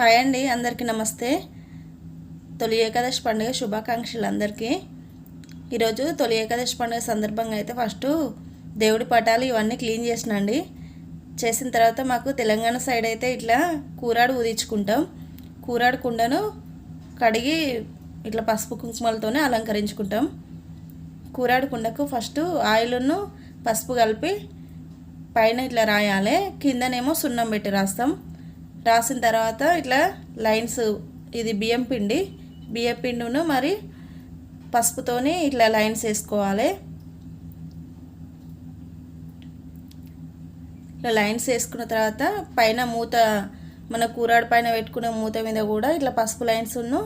Hi అండి అందరికీ నమస్తే. తొలి ఏకాదశి పండుగ శుభాకాంక్షలు అందరికీ. ఈరోజు తొలి ఏకాదశి పండుగ సందర్భంగా అయితే ఫస్ట్ దేవుడి పటాలు ఇవన్నీ క్లీన్ చేసినండి. చేసిన తర్వాత మాకు తెలంగాణ సైడ్ అయితే ఇట్లా కూరాడు ఊదించుకుంటాం. కూరాడు కుండను కడిగి ఇట్లా పసుపు కుంకుమలతోనే అలంకరించుకుంటాం. కూరాడు కుండకు ఫస్ట్ ఆయిల్ను పసుపు కలిపి పైన ఇట్లా రాయాలి కిందనేమో సున్నం పెట్టి రాస్తాం. రాసిన తర్వాత ఇట్లా లైన్స్ ఇది బియ్యం పిండి బియ్యం పిండిను మరి పసుపుతోని ఇట్లా లైన్స్ వేసుకోవాలి. ఇట్లా లైన్స్ వేసుకున్న తర్వాత పైన మూత మన కూరాడు పైన పెట్టుకునే మూత మీద కూడా ఇట్లా పసుపు లైన్స్ ఉన్ను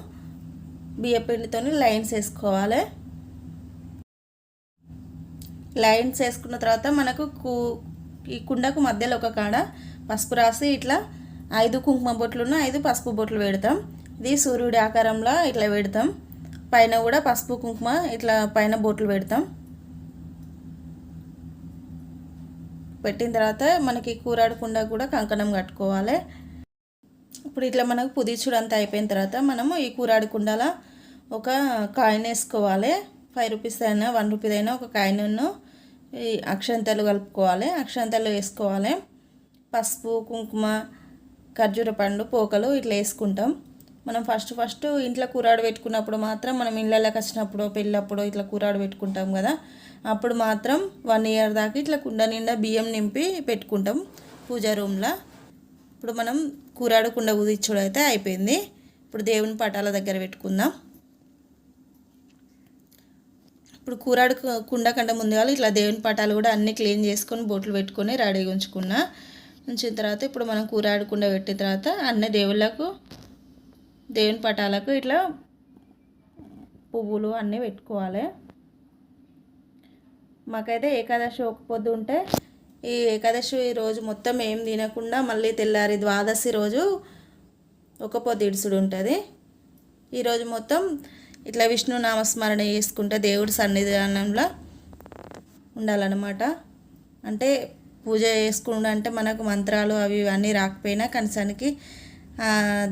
బియ్యపిండితోని లైన్స్ వేసుకోవాలి. లైన్స్ వేసుకున్న తర్వాత మనకు కూ ఈ కుండకు మధ్యలో ఒక కాడ పసుపు రాసి ఇట్లా ఐదు కుంకుమ బొట్లును ఐదు పసుపు బొట్లు పెడతాం. ఇది సూర్యుడి ఆకారంలో ఇట్లా పెడతాం. పైన కూడా పసుపు కుంకుమ ఇట్లా పైన బొట్లు పెడతాం. పెట్టిన తర్వాత మనకి కూర కుండ కూడా కంకణం కట్టుకోవాలి. ఇప్పుడు ఇట్లా మనకు పుదీచుడు అంతా అయిపోయిన తర్వాత మనము ఈ కూరాడకుండాల ఒక కాయిన్ వేసుకోవాలి. ఫైవ్ రూపీస్ అయినా వన్ రూపీస్ అయినా ఒక కాయిన్ను ఈ అక్షంతలు కలుపుకోవాలి. అక్షంతలు వేసుకోవాలి. పసుపు కుంకుమ ఖర్జూర పండు పోకలు ఇట్లా వేసుకుంటాం. మనం ఫస్ట్ ఫస్ట్ ఇంట్లో కూరాడు పెట్టుకున్నప్పుడు మాత్రం మనం ఇళ్ళకి వచ్చినప్పుడు పెళ్ళప్పుడు ఇట్లా కూరాడు పెట్టుకుంటాం కదా. అప్పుడు మాత్రం వన్ ఇయర్ దాకా ఇట్లా కుండ నిండా బియ్యం నింపి పెట్టుకుంటాం పూజా రూమ్లో ఇప్పుడు మనం కూరాడు కుండ కుదిర్చుడు అయితే అయిపోయింది. ఇప్పుడు దేవుని పటాల దగ్గర పెట్టుకుందాం. ఇప్పుడు కూరాడు కుండ కంటే ముందుగా ఇట్లా దేవుని పటాలు కూడా అన్నీ క్లీన్ చేసుకొని బొట్లు పెట్టుకొని రెడీగా ఉంచుకున్నా. ఉంచిన తర్వాత ఇప్పుడు మనం కూర ఆడకుండా పెట్టిన తర్వాత అన్ని దేవుళ్ళకు దేవుని పటాలకు ఇట్లా పువ్వులు అన్నీ పెట్టుకోవాలి. మాకైతే ఏకాదశి ఒక పొద్దు ఉంటే ఈ ఏకాదశి రోజు మొత్తం ఏం తినకుండా మళ్ళీ తెల్లారి ద్వాదశి రోజు ఒక పొద్దు ఇడుసుడు ఉంటుంది. ఈరోజు మొత్తం ఇట్లా విష్ణు నామస్మరణ చేసుకుంటే దేవుడి సన్నిధానంలో ఉండాలన్నమాట. అంటే పూజ చేసుకుంటే అంటే మనకు మంత్రాలు అవి ఇవన్నీ రాకపోయినా కనీసానికి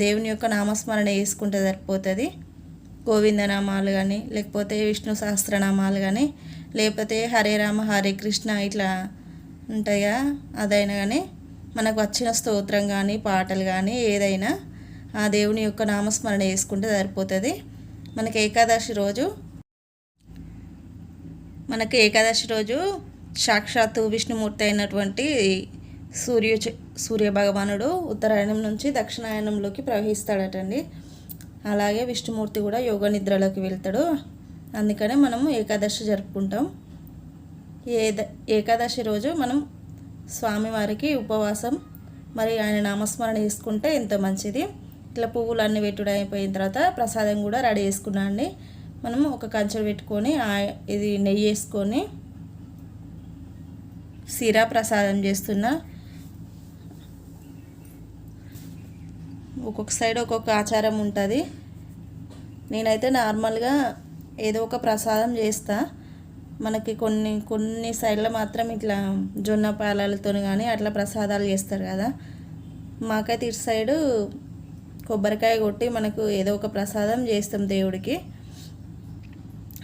దేవుని యొక్క నామస్మరణ చేసుకుంటే సరిపోతుంది. గోవిందనామాలు కానీ లేకపోతే విష్ణు సహస్రనామాలు కానీ లేకపోతే హరే రామ హరే కృష్ణ ఇట్లా ఉంటాయా? అదైనా కానీ మనకు వచ్చిన స్తోత్రం కానీ పాటలు కానీ ఏదైనా ఆ దేవుని యొక్క నామస్మరణ చేసుకుంటే సరిపోతుంది. మనకి ఏకాదశి రోజు మనకి ఏకాదశి రోజు సాక్షాత్తు విష్ణుమూర్తి అయినటువంటి సూర్య సూర్య భగవానుడు ఉత్తరాయణం నుంచి దక్షిణాయనంలోకి ప్రవహిస్తాడటండి. అలాగే విష్ణుమూర్తి కూడా యోగ నిద్రలోకి వెళ్తాడు. అందుకనే మనము ఏకాదశి జరుపుకుంటాం. ఏ ఏకాదశి రోజు మనం స్వామివారికి ఉపవాసం మరి ఆయన నామస్మరణ చేసుకుంటే ఎంతో మంచిది. ఇట్లా పువ్వులు అన్నీ పెట్టుడు అయిపోయిన తర్వాత ప్రసాదం కూడా రెడీ చేసుకున్నాండి. మనం ఒక కంచె పెట్టుకొని ఇది నెయ్యి వేసుకొని సిరా ప్రసాదం చేస్తున్నా. ఒక్కొక్క సైడ్ ఒక్కొక్క ఆచారం ఉంటుంది. నేనైతే నార్మల్గా ఏదో ఒక ప్రసాదం చేస్తా. మనకి కొన్ని కొన్ని సైడ్లో మాత్రం ఇట్లా జొన్న పాలలతో కానీ అట్లా ప్రసాదాలు చేస్తారు కదా. మాకైతే ఇటు సైడు కొబ్బరికాయ కొట్టి మనకు ఏదో ఒక ప్రసాదం చేస్తాం దేవుడికి.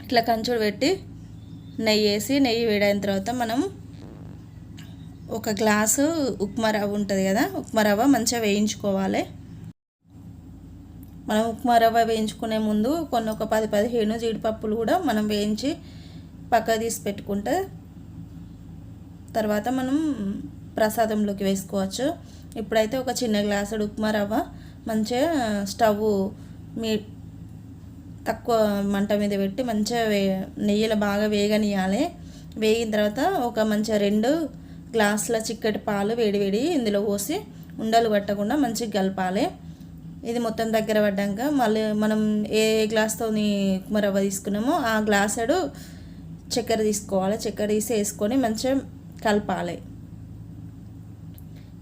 ఇట్లా కంచుడు పెట్టి నెయ్యి వేసి నెయ్యి వేడైన తర్వాత మనం ఒక గ్లాసు ఉప్మా రవ్వ ఉంటుంది కదా ఉప్మా రవ్వ మంచిగా వేయించుకోవాలి. మనం ఉప్మా రవ్వ వేయించుకునే ముందు కొన్ని ఒక పది పదిహేను జీడిపప్పులు కూడా మనం వేయించి పక్క తీసి పెట్టుకుంటే తర్వాత మనం ప్రసాదంలోకి వేసుకోవచ్చు. ఇప్పుడైతే ఒక చిన్న గ్లాసుడు ఉప్మా రవ్వ మంచిగా స్టవ్ మీ తక్కువ మంట మీద పెట్టి మంచిగా వే నెయ్యిలో బాగా వేగనియాలి వేగిన తర్వాత ఒక మంచిగా రెండు గ్లాసుల చిక్కటి పాలు వేడివేడి ఇందులో పోసి ఉండలు పట్టకుండా మంచిగా కలపాలి. ఇది మొత్తం దగ్గర పడ్డాక మళ్ళీ మనం ఏ గ్లాస్తో రవ్వ తీసుకున్నామో ఆ గ్లాసుడు చక్కెర తీసుకోవాలి. చక్కెర తీసి వేసుకొని మంచిగా కలపాలి.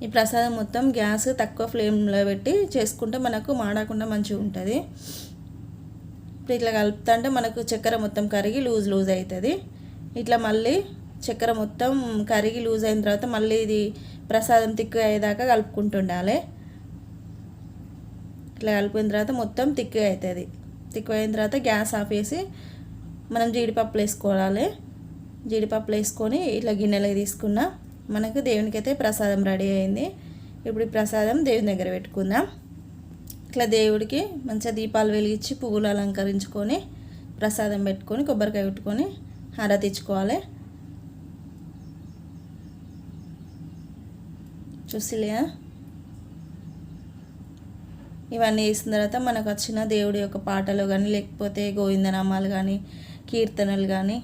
ఈ ప్రసాదం మొత్తం గ్యాస్ తక్కువ ఫ్లేమ్లో పెట్టి చేసుకుంటే మనకు మాడకుండా మంచిగా ఉంటుంది. ఇప్పుడు ఇట్లా కలుపుతుంటే మనకు చక్కెర మొత్తం కరిగి లూజ్ లూజ్ అవుతుంది. ఇట్లా మళ్ళీ చక్కెర మొత్తం కరిగి లూజ్ అయిన తర్వాత మళ్ళీ ఇది ప్రసాదం తిక్కు అయ్యేదాకా కలుపుకుంటుండాలి. ఇట్లా కలిపిన తర్వాత మొత్తం తిక్కుగా అవుతుంది తిక్కువ అయిన తర్వాత గ్యాస్ ఆఫ్ చేసి మనం జీడిపప్పులు వేసుకోవాలి. జీడిపప్పులు వేసుకొని ఇట్లా గిన్నెలోకి తీసుకున్న మనకు దేవునికి అయితే ప్రసాదం రెడీ అయింది. ఇప్పుడు ఈ ప్రసాదం దేవుని దగ్గర పెట్టుకుందాం. ఇట్లా దేవుడికి మంచిగా దీపాలు వెలిగించి పువ్వులు అలంకరించుకొని ప్రసాదం పెట్టుకొని కొబ్బరికాయ పెట్టుకొని హారతి ఇచ్చుకోవాలి. చూసిలే ఇవన్నీ వేసిన తర్వాత మనకు వచ్చిన దేవుడి యొక్క పాటలు కానీ లేకపోతే గోవిందనామాలు కానీ కీర్తనలు కానీ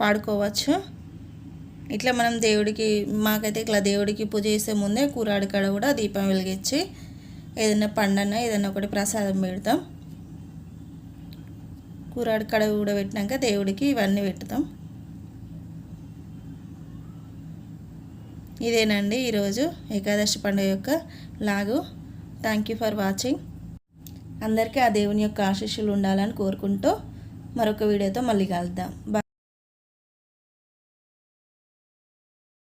పాడుకోవచ్చు. ఇట్లా మనం దేవుడికి మాకైతే ఇట్లా దేవుడికి పూజ చేసే ముందే కూరాడి కాడ కూడా దీపం వెలిగించి ఏదైనా పండన ఏదైనా ఒకటి ప్రసాదం పెడతాం. కూరాడి కాడ కూడా పెట్టినాక దేవుడికి ఇవన్నీ పెడతాం ఇదేనండి ఈరోజు ఏకాదశి పండుగ యొక్క లాగు. థ్యాంక్ యూ ఫర్ వాచింగ్ అందరికీ ఆ దేవుని యొక్క ఆశీస్సులు ఉండాలని కోరుకుంటూ మరొక వీడియోతో మళ్ళీ కలుద్దాం. బాయ్